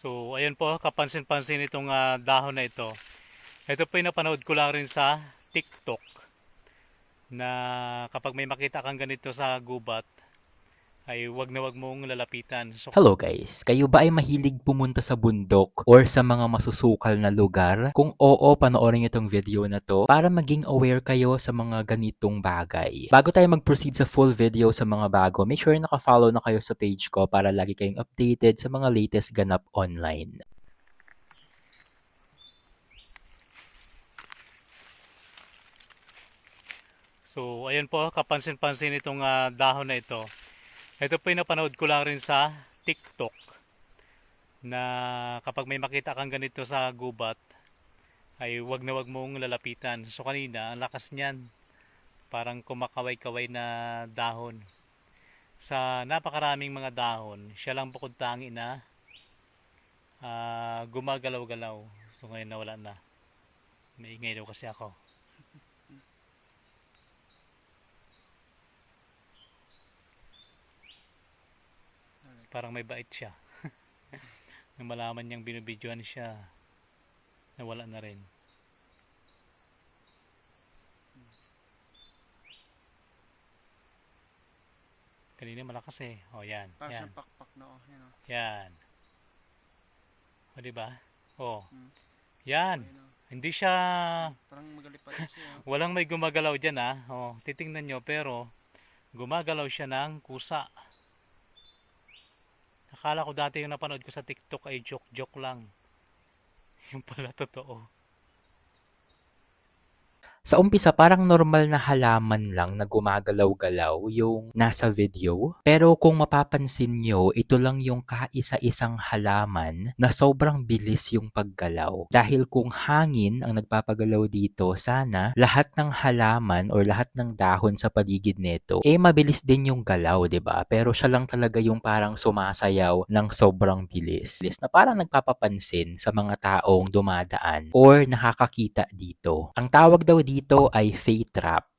So, ayan po, kapansin-pansin itong ah, dahon na ito. Ito po yung napanood ko lang rin sa TikTok na kapag may makita kang ganito sa gubat, ay wag na wag mong lalapitan. So, Hello guys, kayo ba ay mahilig pumunta sa bundok or sa mga masusukal na lugar? Kung oo, panoorin itong video na to para maging aware kayo sa mga ganitong bagay. Bago tayo mag-proceed sa full video sa mga bago, make sure naka-follow na kayo sa page ko para lagi kayong updated sa mga latest ganap online. so ayan po, kapansin-pansin itong ah, dahon na ito. Ito po yung napanood ko lang rin sa TikTok na kapag may makita kang ganito sa gubat, ay wag na wag mong lalapitan. So kanina, ang lakas niyan. Parang kumakaway-kaway na dahon. Sa napakaraming mga dahon, siya lang bukod tangi na ah, gumagalaw-galaw. So ngayon nawala na. Maingay daw kasi ako. Parang may bait siya. Nang malaman niyang binibidyoan siya, nawala na rin. Kanina malakas eh. O yan, Parang yan, siyang pakpak na oh. Yan oh. yan. O diba? O. Hmm. Yan. Oh. Hindi siya, Parang magalipad siya. oh. walang may gumagalaw dyan ha. O, titingnan nyo pero gumagalaw siya ng kusa. Akala ko dati yung napanood ko sa TikTok ay joke-joke lang. Yung pala totoo. Sa umpisa, parang normal na halaman lang na gumagalaw-galaw yung nasa video. Pero kung mapapansin nyo, ito lang yung kaisa-isang halaman na sobrang bilis yung paggalaw. Dahil kung hangin ang nagpapagalaw dito, sana lahat ng halaman or lahat ng dahon sa paligid nito, eh mabilis din yung galaw, ba? Pero siya lang talaga yung parang sumasayaw ng sobrang bilis. Na parang nagpapapansin sa mga taong dumadaan or nakakakita dito. Ang tawag daw dito ay fate trap.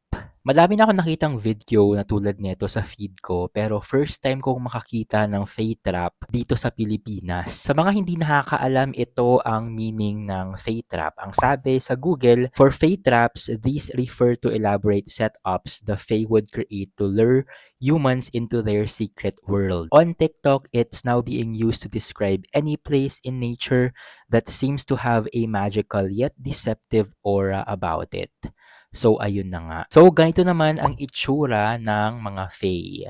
Madami na ako nakitang video na tulad nito sa feed ko pero first time kong makakita ng fate trap dito sa Pilipinas. Sa mga hindi nakakaalam, ito ang meaning ng fate trap. Ang sabi sa Google, for fate traps, these refer to elaborate setups the Fae would create to lure humans into their secret world. On TikTok, it's now being used to describe any place in nature that seems to have a magical yet deceptive aura about it. So, ayun na nga. So, ganito naman ang itsura ng mga Fae.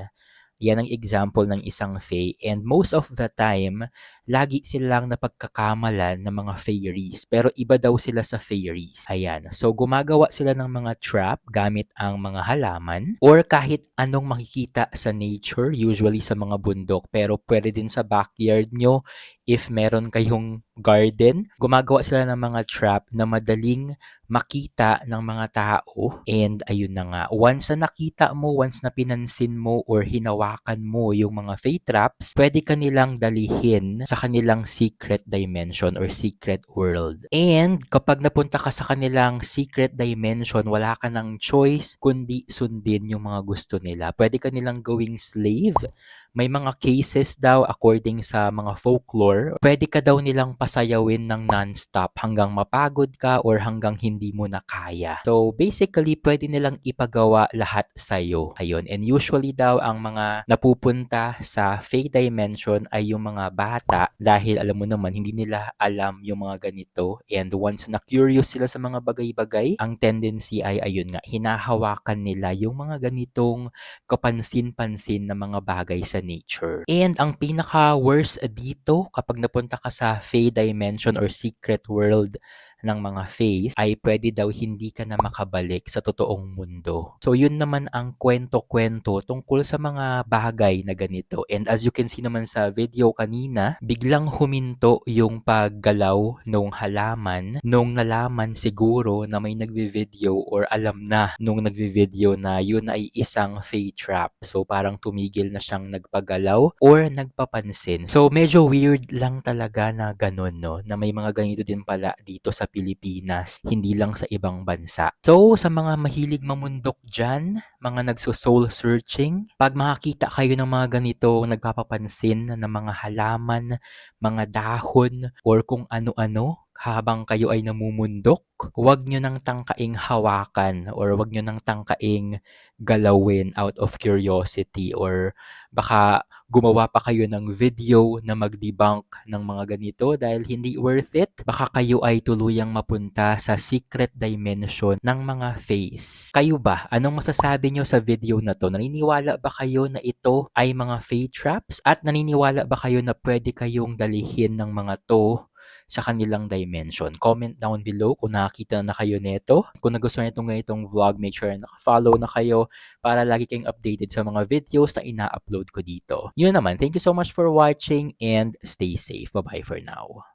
Yan ang example ng isang Fae. And most of the time, lagi silang napagkakamalan ng mga fairies. Pero iba daw sila sa fairies. Ayan. So, gumagawa sila ng mga trap gamit ang mga halaman or kahit anong makikita sa nature, usually sa mga bundok. Pero pwede din sa backyard nyo if meron kayong garden. Gumagawa sila ng mga trap na madaling makita ng mga tao. And ayun na nga, once na nakita mo, once na pinansin mo or hinawakan mo yung mga fate traps, pwede ka nilang dalihin sa kanilang secret dimension or secret world. And kapag napunta ka sa kanilang secret dimension, wala ka ng choice kundi sundin yung mga gusto nila. Pwede ka nilang gawing slave. May mga cases daw according sa mga folklore, pwede ka daw nilang pasayawin ng non-stop hanggang mapagod ka or hanggang hindi mo na kaya. So basically, pwede nilang ipagawa lahat sa'yo. Ayun. And usually daw ang mga napupunta sa Fey Dimension ay yung mga bata dahil alam mo naman, hindi nila alam yung mga ganito. And once na curious sila sa mga bagay-bagay, ang tendency ay ayun nga, hinahawakan nila yung mga ganitong kapansin-pansin na mga bagay sa nature. And ang pinaka-worst dito kapag napunta ka sa Fey Dimension or Secret World ng mga Fays ay pwede daw hindi ka na makabalik sa totoong mundo. So yun naman ang kwento-kwento tungkol sa mga bagay na ganito. And as you can see naman sa video kanina, biglang huminto yung paggalaw nung halaman nung nalaman siguro na may nagvi-video or alam na nung nagvi-video na yun ay isang Fey trap. So parang tumigil na siyang nagpagalaw or nagpapansin. So medyo weird lang talaga na ganun no, na may mga ganito din pala dito sa Pilipinas, hindi lang sa ibang bansa. So, sa mga mahilig mamundok dyan, mga nagso-soul searching, pag makakita kayo ng mga ganito nagpapapansin ng mga halaman, mga dahon, or kung ano-ano, habang kayo ay namumundok, huwag nyo nang tangkaing hawakan or huwag nyo nang tangkaing galawin out of curiosity or baka gumawa pa kayo ng video na mag-debunk ng mga ganito dahil hindi worth it. Baka kayo ay tuluyang mapunta sa secret dimension ng mga face. Kayo ba? Anong masasabi nyo sa video na to? Naniniwala ba kayo na ito ay mga fate traps? At naniniwala ba kayo na pwede kayong dalihin ng mga to sa kanilang dimension. Comment down below kung nakakita na kayo nito. Kung nagustuhan nyo itong ganitong vlog, make sure na naka-follow na kayo para lagi kayong updated sa mga videos na ina-upload ko dito. Yun naman, thank you so much for watching and stay safe. Bye-bye for now.